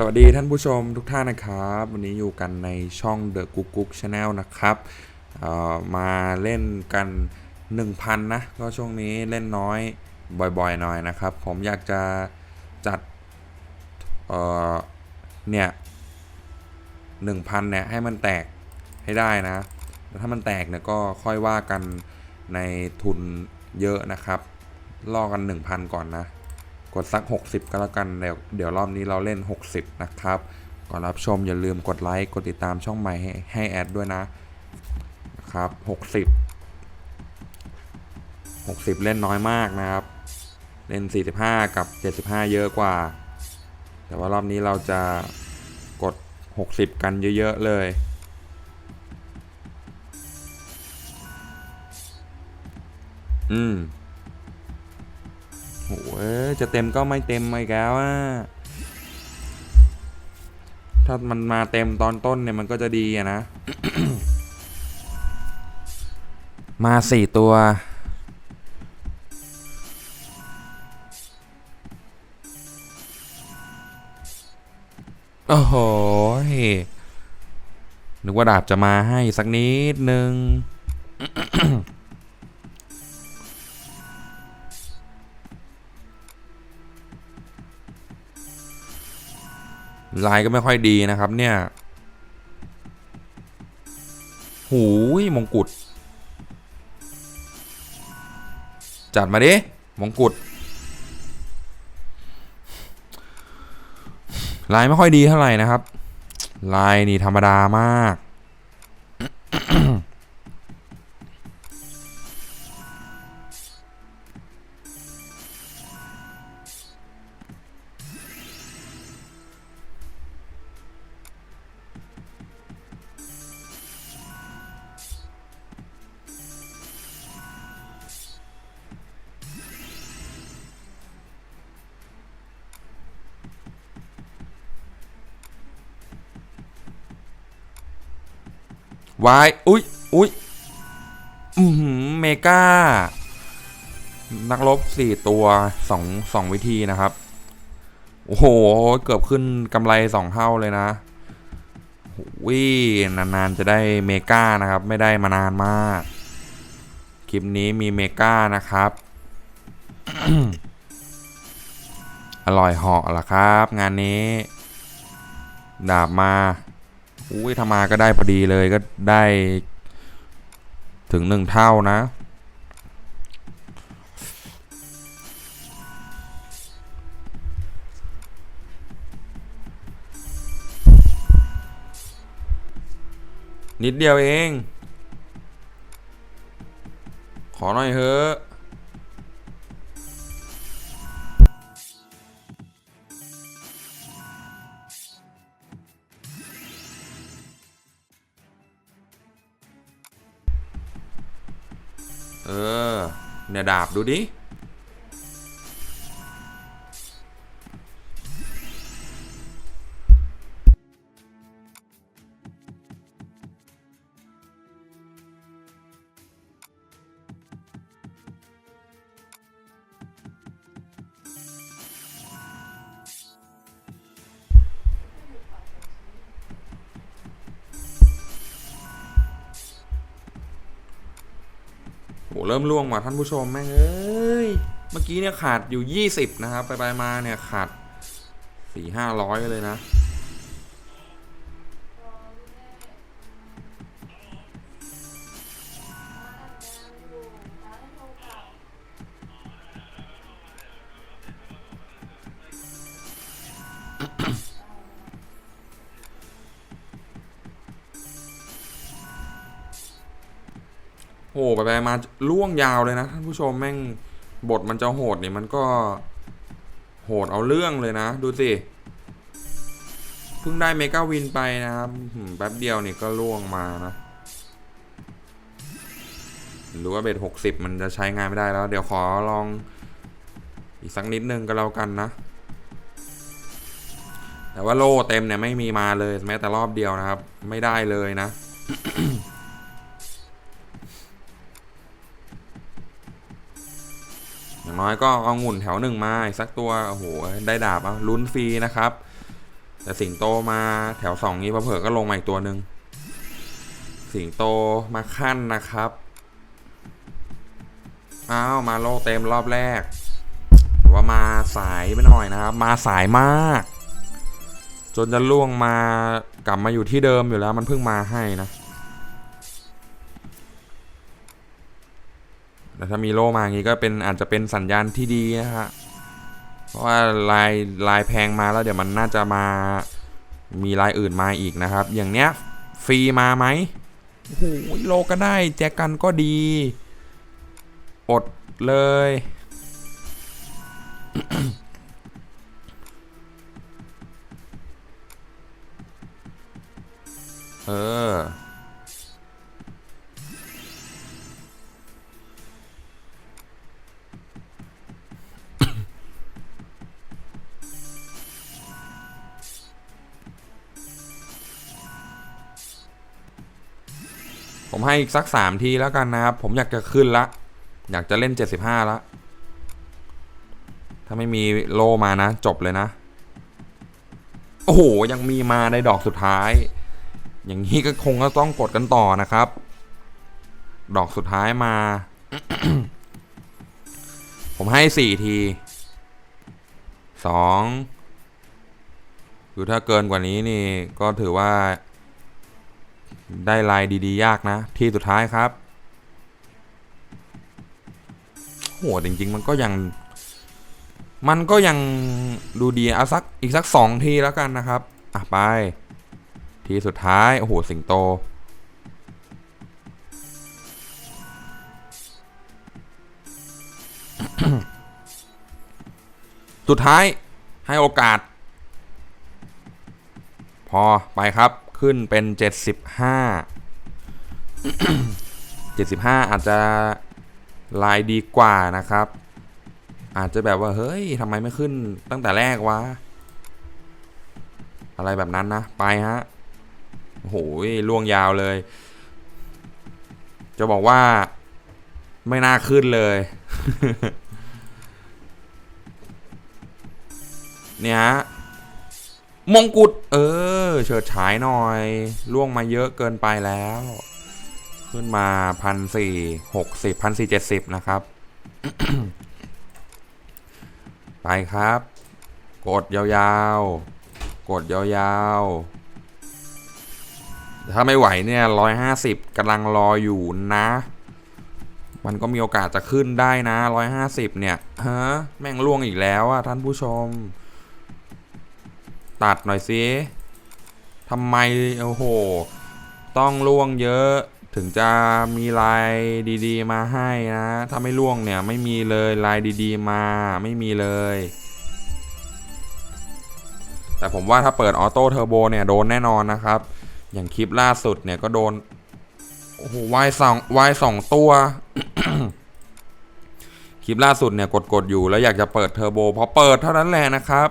สวัสดีท่านผู้ชมทุกท่านนะครับ วันนี้อยู่กันในช่อง The Cook Cook Channel นะครับมาเล่นกัน 1,000 นะ ก็ช่วงนี้เล่นน้อยบ่อยๆหน่อยนะครับ ผมอยากจะจัดเอ่อเนี่ย1,000เนี่ยให้มันแตกให้ได้นะแล้วถ้ามันแตกเนี่ยก็ค่อยว่ากันในทุนเยอะนะครับ ล่อกัน 1,000 ก่อนนะ ดสัก 60 ก็แล้วกันเดี๋ยวเดี๋ยวรอบนี้เราเล่น 60 นะครับ ก่อนรับชมอย่าลืมกดไลค์กดติดตามช่องใหม่ให้ให้แอดด้วยนะนะครับ 60 60 เล่นน้อยมากนะครับ เล่น 45 กับ 75 เยอะกว่า แต่ว่ารอบนี้เราจะกด 60 กันเยอะ ๆ เลยอืม โอ้ยจะเต็มก็ไม่เต็มอีกแล้วอะถ้ามันมาเต็มตอนต้นเนี่ยมันก็จะดีอะนะ มาสี่ตัว โอ้โหนึกว่าดาบจะมาให้สักนิดนึง ลายก็ไม่ค่อยดีนะครับเนี่ย หูยมงกุฎ จัดมาดิมงกุฎ ลายไม่ค่อยดีเท่าไหร่นะครับ ลายนี่ธรรมดามาก วายอุ้ยอุ้ยอือหือเมกานักรบสี่ตัวสองสองวิธีนะครับ โอ้โห เกือบขึ้นกำไรสองเท่าเลยนะวินานๆจะได้เมกานะครับ ไม่ได้มานานมาก คลิปนี้มีเมกานะครับ อร่อยเหาะละครับ งานนี้ ดาบมา อุ้ยถ้ามาก็ได้พอดีเลยก็ได้ถึงหนึ่งเท่านะ นิดเดียวเอง ขอหน่อยเถอะ เออเนี่ยดาบดูดิ เริ่มล่วงว่ะท่านผู้ชมแม่งเอ้ย เมื่อกี้เนี่ยขาดอยู่ 20 นะครับ ไปไปมาเนี่ยขาด4 5 0 0 เลยนะ ไปมาล่วงยาวเลยนะท่านผู้ชมแม่งบทมันจะโหดนี่มันก็โหดเอาเรื่องเลยนะ ดูสิเพิ่งได้เมกาวินไปนะครับแป๊บเดียวนี่ก็ล่วงมานะหรือว่าเบ็ดหกสิบมันจะใช้งานไม่ได้แล้ว เดี๋ยวขอลองอีกสักนิดนึงก็แล้วกันนะ แต่ว่าโล่เต็มเนี่ยไม่มีมาเลยแม้แต่รอบเดียวนะครับ ไม่ได้เลยนะ น้อยก็เอางุ่นแถวหนึ่งมาสักตัวโอ้โหได้ดาบอะลุ้นฟรีนะครับ แต่สิงโตมาแถวสองนี้เผื่อก็ลงมาอีกตัวหนึ่งสิงโตมาขั้นนะครับอ้าวมาโลเต็มรอบแรกว่ามาสายไปหน่อยนะครับ มาสายมาก จนจะล่วงมากลับมาอยู่ที่เดิมอยู่แล้วมันเพิ่งมาให้นะ แต่ถ้ามีโล่มาอย่างนี้ก็เป็นอาจจะเป็นสัญญาณที่ดีนะฮะ เพราะว่าลายลายแพงมาแล้วเดี๋ยวมันน่าจะมามีลายอื่นมาอีกนะครับ อย่างเนี้ยฟรีมาไหมโอ้โหโลก็ได้แจกันก็ดี อดเลย เออ ผมให้อีกสักสามทีแล้วกันนะครับ ผมอยากจะขึ้นละ อยากจะเล่นเจ็ดสิบห้าละ ถ้าไม่มีโลมานะ จบเลยนะ โอ้โห ยังมีมาในดอกสุดท้าย อย่างนี้ก็คงก็ต้องกดกันต่อนะครับ ดอกสุดท้ายมา ผมให้สี่ทีสองคือถ้าเกินกว่านี้นี่ก็ถือว่า ได้ลายดีๆ ยากนะ ที่สุดท้ายครับโหจริง ๆ มันก็ยัง มันก็ยังดูดีเอาสักอีกสักสองทีแล้วกันนะครับ อะไป ทีสุดท้าย โอ้โห สิงโต สุดท้ายให้โอกาส พอไปครับ ขึ้นเป็น 75 75 อาจจะลายดีกว่านะครับ อาจจะแบบว่า เฮ้ยทำไมไม่ขึ้นตั้งแต่แรกวะ อะไรแบบนั้นนะ ไปฮะโอ้โหล่วงยาวเลย จะบอกว่าไม่น่าขึ้นเลย เนี่ยฮะ มงกุฎเออ เฉิดฉายหน่อยล่วงมาเยอะเกินไปแล้ว ขึ้นมาพันสี่หกสิบพันสี่เจ็ดสิบนะครับ ไปครับ กดยาวๆ กดยาวๆ ถ้าไม่ไหวเนี่ยร้อยห้าสิบกำลังรออยู่นะ มันก็มีโอกาสจะขึ้นได้นะร้อยห้าสิบเนี่ยฮะแม่งล่วงอีกแล้วอะท่านผู้ชม ตัดหน่อยสิทำไม โอ้โห ต้องล่วงเยอะถึงจะมีลายดีๆ มาให้นะ ถ้าไม่ล่วงเนี่ยไม่มีเลยลายดีๆ มาไม่มีเลย แต่ผมว่าถ้าเปิดออโต้เทอร์โบเนี่ยโดนแน่นอนนะครับ อย่างคลิปล่าสุดเนี่ยก็โดน โอ้โหวายสองวายสองตัว คลิปล่าสุดเนี่ยกดๆอยู่แล้วอยากจะเปิดเทอร์โบพอเปิดเท่านั้นแหละนะครับ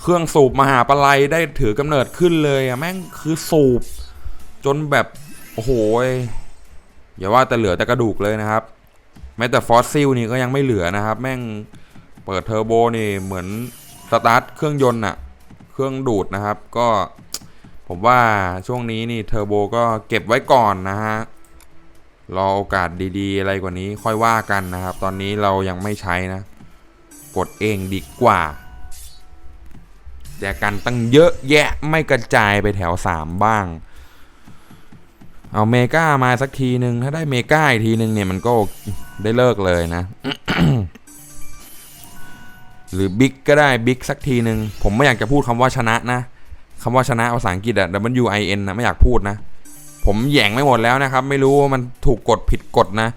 เครื่องสูบมหาปลัยได้ถือกำเนิดขึ้นเลยอะแม่งคือสูบ จนแบบ โอ้โหอย่าว่าแต่เหลือแต่กระดูกเลยนะครับ แม้แต่ฟอสซิลนี่ก็ยังไม่เหลือนะครับ แม่งเปิดเทอร์โบนี่เหมือนสตาร์ทเครื่องยนต์อะเครื่องดูดนะครับ ก็ผมว่าช่วงนี้นี่เทอร์โบก็เก็บไว้ก่อนนะฮะรอโอกาสดีๆ อะไรกว่านี้ค่อยว่ากันนะครับ ตอนนี้เรายังไม่ใช้นะ กดเองดีกว่า แจกกันตั้งเยอะแยะไม่กระจายไปแถวสามบ้าง เอาเมกามาสักทีหนึ่งถ้าได้เมกาอีกทีหนึ่งเนี่ยมันก็ได้เลิกเลยนะ หรือบิ๊กก็ได้บิ๊กสักทีหนึ่งผมไม่อยากจะพูดคำว่าชนะนะคำว่าชนะภาษาอังกฤษอะ W I N นะไม่อยากพูดนะ ผมแย่งไม่หมดแล้วนะครับ ไม่รู้ว่ามันถูกกดผิดกฎนะ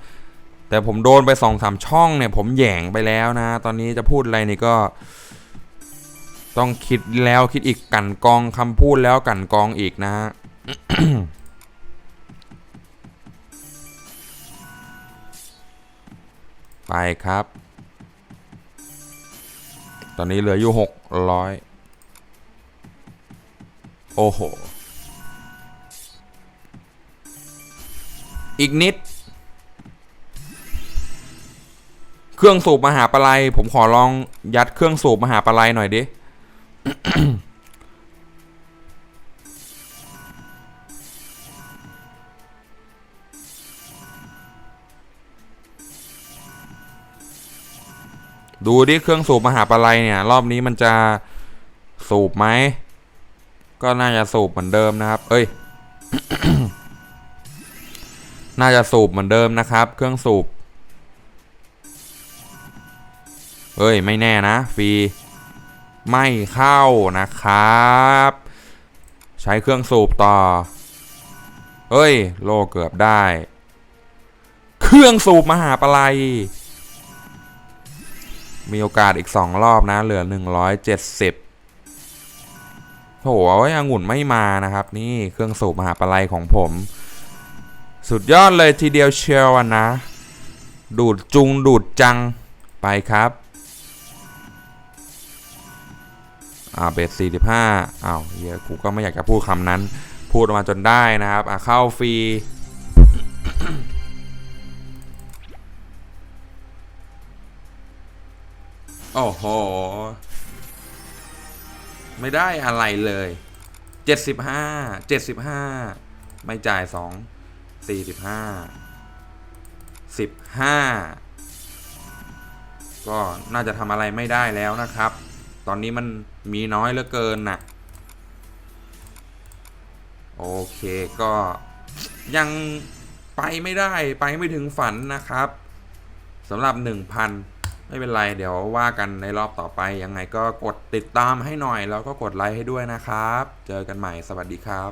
แต่ผมโดนไปสองสามช่องเนี่ย ผมแย่งไปแล้วนะ ตอนนี้จะพูดอะไรนี่ก็ ต้องคิดแล้วคิดอีกกันกองคำพูดแล้วกันกองอีกนะฮะไปครับ ตอนนี้เหลืออยู่หกร้อยโอ้โห อีกนิด เครื่องสูบมหาปลัยผมขอลองยัดเครื่องสูบมหาปลัยหน่อยดิ ดูดิเครื่องสูบมหาปลัยเนี่ย รอบนี้มันจะสูบไหม ก็น่าจะสูบเหมือนเดิมนะครับ เอ้ย น่าจะสูบเหมือนเดิมนะครับ เครื่องสูบ เอ้ย ไม่แน่นะฟรี ไม่เข้านะครับ ใช้เครื่องสูบต่อ เอ้ย โลเกือบได้ เครื่องสูบมหาปลัยมีโอกาสอีก 2 รอบนะ เหลือ 170โถยองุ่นไม่มานะครับ นี่เครื่องสูบมหาปลัยของผม สุดยอดเลยทีเดียวเชียวนะ ดูดจุงดูดจังไปครับ อ่าเบสสี่สิบห้าอ้าวเหี้ยกูก็ไม่อยากจะพูดคำนั้น พูดออกมาจนได้นะครับอะเข้าฟรีโอ้โห ไม่ได้อะไรเลยเจ็ดสิบห้าเจ็ดสิบห้าไม่จ่ายสองสี่สิบห้าสิบห้าก็น่าจะทำอะไรไม่ได้แล้วนะครับ ตอนนี้มันมีน้อยเหลือเกินน่ะโอเคก็ยังไปไม่ได้ไปไม่ถึงฝันนะครับสำหรับ 1,000 ไม่เป็นไร เดี๋ยวว่ากันในรอบต่อไป ยังไงก็กดติดตามให้หน่อย แล้วก็กดไลค์ให้ด้วยนะครับ เจอกันใหม่สวัสดีครับ